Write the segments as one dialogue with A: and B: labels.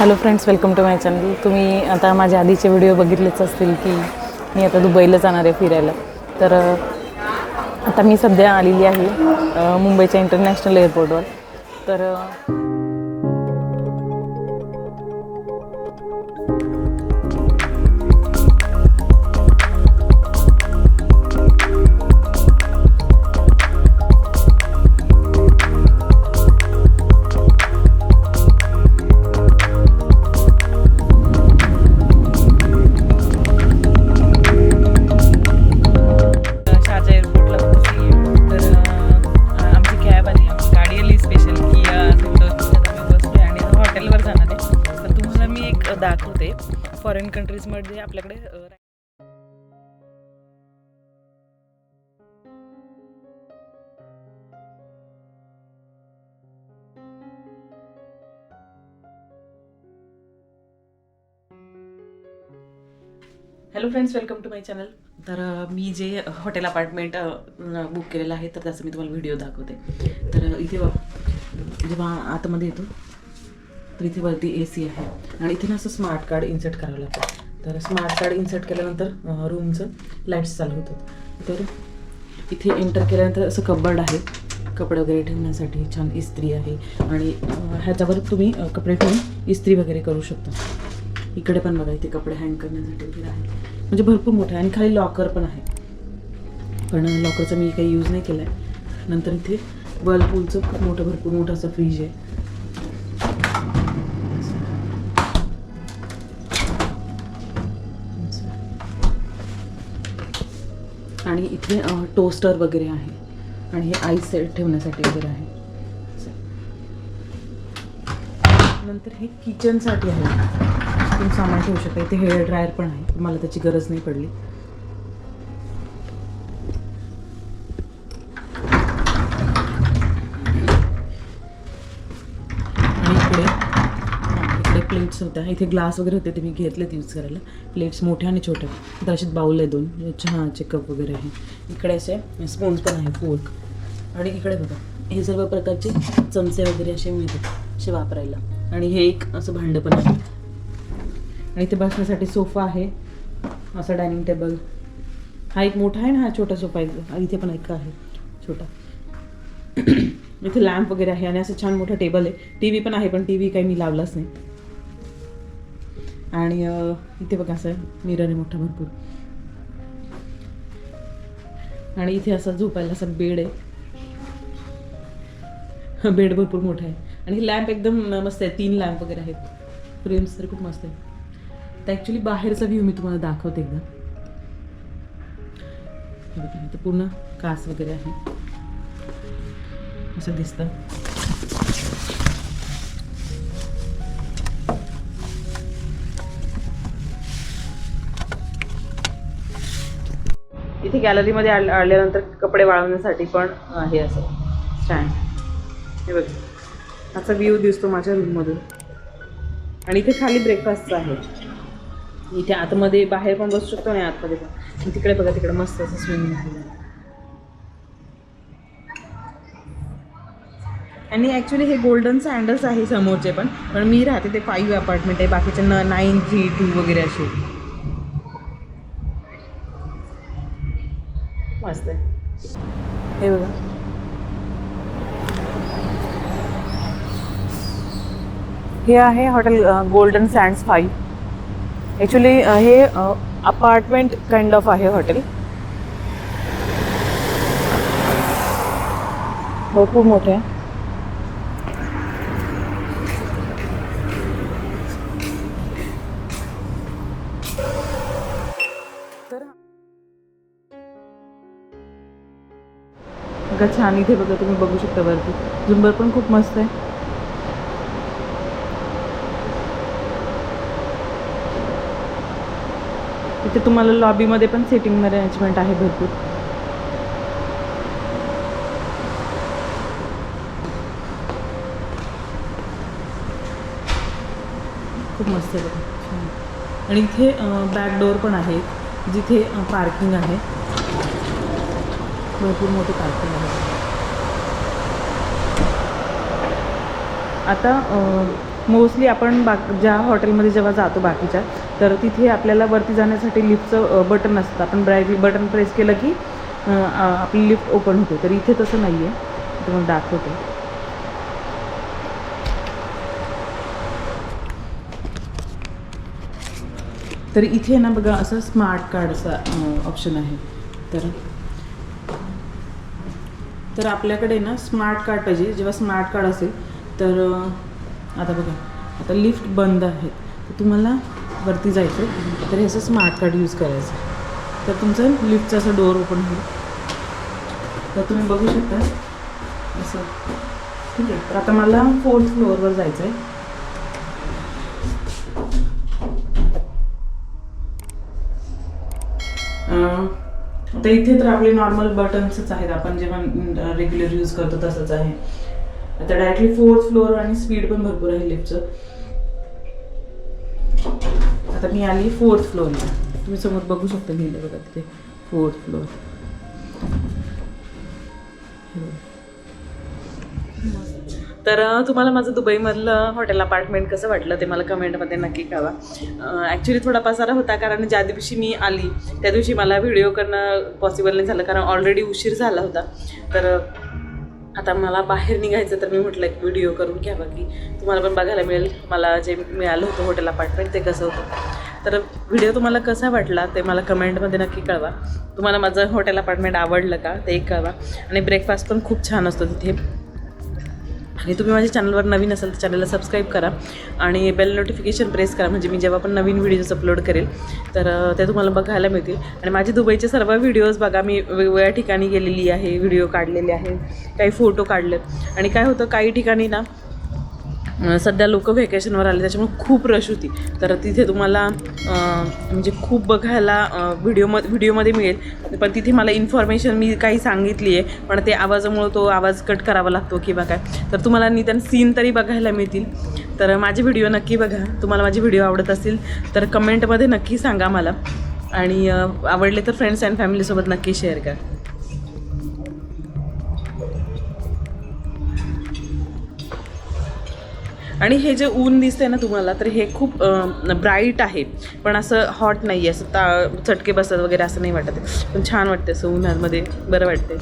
A: Hello friends welcome to my channel तुम्ही आता माझ्या आधीचे व्हिडिओ बघितलेच असतील की मी आता दुबईला जाणार आहे फिरायला. तर आता मी सध्या आलेली आहे मुंबईच्या इंटरनॅशनल एअरपोर्टवर तर दाखवते. फॉरेन कंट्रीजमध्ये आपल्याकडे hello friends welcome to my channel तर मी जे हॉटेल अपार्टमेंट बुक केलेलं आहे तर त्याचा मी तुम्हाला व्हिडिओ दाखवते. तर इथे जेव्हा आतमध्ये येतो तर इथे वरती ए सी आहे. आणि इथे ना असं स्मार्ट कार्ड इन्सर्ट करावं लागतं. तर स्मार्ट कार्ड इन्सर्ट केल्यानंतर रूमचं लाईट्स चालू होतात. तर इथे एंटर केल्यानंतर असं कबर्ड आहे. कपडे वगैरे ठेवण्यासाठी छान इस्त्री आहे. आणि ह्याच्यावर तुम्ही कपडे ठेवून इस्त्री वगैरे करू शकता. इकडे पण बघा इथे कपडे हँग करण्यासाठी वगैरे आहे म्हणजे भरपूर मोठं आहे आणि खाली लॉकर पण आहे. पण लॉकरचा मी काही यूज नाही केला आहे नंतर इथे वर्लपूलचं खूप मोठं भरपूर मोठं असं फ्रीज आहे. आणि इथे टोस्टर वगैरे आहे. आणि हे आईस ठेवण्यासाठी वगैरे आहे. नंतर हे किचनसाठी आहे. तुम्ही सामान ठेवू शकता. इथे हेअर ड्रायर पण आहे. मला त्याची गरज नाही पडली. प्लेट्स होत्या. इथे ग्लास वगैरे होते ते मी घेतलेत यूज करायला. प्लेट्स मोठ्या आणि छोट्या तर असे बाऊल आहे दोन. चहाचे कप वगैरे आहे. इकडे असे स्पून्स पण आहे फोर्क आणि इकडे बघा हे सर्व प्रकारचे चमचे वगैरे असे मिळतात असे वापरायला. आणि हे एक असं भांडं पण आहे. आणि इथे बसण्यासाठी सोफा आहे असा डायनिंग टेबल हा एक मोठा आहे ना हा छोटा सोफा एक इथे पण एक आहे छोटा. इथे लॅम्प वगैरे आहे आणि असं छान मोठं टेबल आहे. टी व्ही पण आहे पण टी व्ही काही मी लावलाच नाही. आणि इथे बघा असं मिरर आहे मोठा भरपूर. आणि इथे असं झोपायला असं बेड आहे. बेड भरपूर मोठा आहे. आणि हे लॅम्प एकदम मस्त आहे. तीन लॅम्प वगैरे आहेत. फ्रेम्स तर खूप मस्त आहे तर ॲक्च्युली बाहेरचा व्ह्यू मी तुम्हाला दाखवते एकदा. बघा, इथं पूर्ण कास वगैरे आहे. असं दिसतं. इथे गॅलरीमध्ये आल आल्यानंतर कपडे वाळवण्यासाठी पण आहे असं स्टँड हे बघ. असा व्ह्यू दिसतो माझ्या रूममधून आणि इथे खाली ब्रेकफास्टचं आहे. इथे आतमध्ये बाहेर पण बसू शकतो आणि आतमध्ये पण. तिकडे बघा तिकडे मस्त असं स्विमिंग पूल आहे. आणि ॲक्च्युली हे गोल्डन सँडल्स आहे समोरचे पण. पण मी राहते ते फाईव्ह अपार्टमेंट आहे. बाकीचे न नाईन थ्री टू वगैरे असे. मस्त आहे हे बघा. हे आहे hotel Golden Sands five actually हे अपार्टमेंट काइंड ऑफ आहे हॉटेल. हो, खूप मोठे आहे. बघा छान इथे बघा तुम्ही बघू शकता वरती. झुंबर पण खूप मस्त आहे. इथे तुम्हाला लॉबीमध्ये पण सिटिंग अरेंजमेंट आहे भरपूर. खूप मस्त आहे बघा. छान. आणि इथे बॅक डोअर पण आहे. जिथे पार्किंग आहे. भरपूर मोठी पार्किंग आहे आता मोस्टली आपण बाक ज्या हॉटेलमध्ये जेव्हा जातो बाकीच्या तर तिथे आपल्याला वरती जाण्यासाठी लिफ्टचं बटन असतं. आपण ब्राईट बटन प्रेस केलं की आपली लिफ्ट ओपन होते. तर इथे तसं नाही आहे तुम्हाला दाखवते. तर इथे ना बघा असं स्मार्ट कार्डचा ऑप्शन आहे. तर तर आपल्याकडे ना स्मार्ट कार्ड पाहिजे. जेव्हा स्मार्ट कार्ड असेल तर आता बघा आता लिफ्ट बंद आहे तर तुम्हाला वरती जायचं तर हे असं स्मार्ट कार्ड यूज करायचं. तर तुमचं लिफ्टचं असं डोअर ओपन होईल. तर तुम्ही बघू शकता. असं. ठीक आहे. तर आता मला फोर्थ फ्लोअरवर जायचं आहे Uh, तर इथे तर आपले नॉर्मल बटन्सच आहेत. आपण जेव्हा रेग्युलर यूज करतो तसंच आहे. आता डायरेक्टली फोर्थ फ्लोअर आणि स्पीड पण भरपूर आहे लिफ्टचं आता मी आली फोर्थ फ्लोअरला तुम्ही समोर बघू शकता लिहिलं बघा तिथे. फोर्थ फ्लोअर तर तुम्हाला माझं दुबईमधलं हॉटेल अपार्टमेंट कसं वाटलं ते मला कमेंटमध्ये नक्की कळवा. ॲक्च्युली थोडा पसारा होता कारण ज्या दिवशी मी आली त्या दिवशी मला व्हिडिओ करणं पॉसिबल नाही झालं कारण ऑलरेडी उशीर झाला होता. तर आता मला बाहेर निघायचं तर मी म्हटलं एक व्हिडिओ करून घ्यावा की तुम्हाला पण बघायला मिळेल मला जे मिळालं होतं हॉटेल अपार्टमेंट ते कसं होतं. तर व्हिडिओ तुम्हाला कसा वाटला ते मला कमेंटमध्ये नक्की कळवा. तुम्हाला माझं हॉटेल अपार्टमेंट आवडलं का ते एक कळवा. आणि ब्रेकफास्ट पण खूप छान असतो तिथे. आणि तुम्ही माझ्या चॅनलवर नवीन असाल तर चॅनलला सबस्क्राईब करा आणि बेल नोटिफिकेशन प्रेस करा. म्हणजे मी जेव्हा पण नवीन व्हिडिओज अपलोड करेल तर ते तुम्हाला बघायला मिळतील. आणि माझे दुबईचे सर्व व्हिडिओज बघा. मी वेगवेगळ्या ठिकाणी गेलेली आहे व्हिडिओ काढलेले आहे काही फोटो काढले आणि काय होतं काही ठिकाणी ना सध्या लोक व्हेकेशनवर आले त्याच्यामुळे खूप रश होती. तर तिथे तुम्हाला म्हणजे खूप बघायला व्हिडिओ म व्हिडिओमध्ये मिळेल. पण तिथे मला इन्फॉर्मेशन मी काही सांगितली आहे पण ते आवाजामुळं तो आवाज कट करावा लागतो किंवा काय. तर तुम्हाला निदान सीन तरी बघायला मिळतील. तर माझे व्हिडिओ नक्की बघा. तुम्हाला माझे व्हिडिओ आवडत असतील तर कमेंटमध्ये नक्की सांगा मला. आणि आवडले तर फ्रेंड्स अँड फॅमिलीसोबत नक्की शेअर करा. आणि हे जे ऊन दिसतंय ना तुम्हाला तर हे खूप ब्राईट आहे. पण असं हॉट नाही आहे असं ता चटके बसत वगैरे असं नाही वाटत पण छान वाटतं असं उन्हामध्ये. बरं वाटते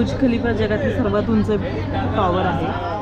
A: बुर्ज खलिफा जगातील सर्वात उंच टॉवर आहे.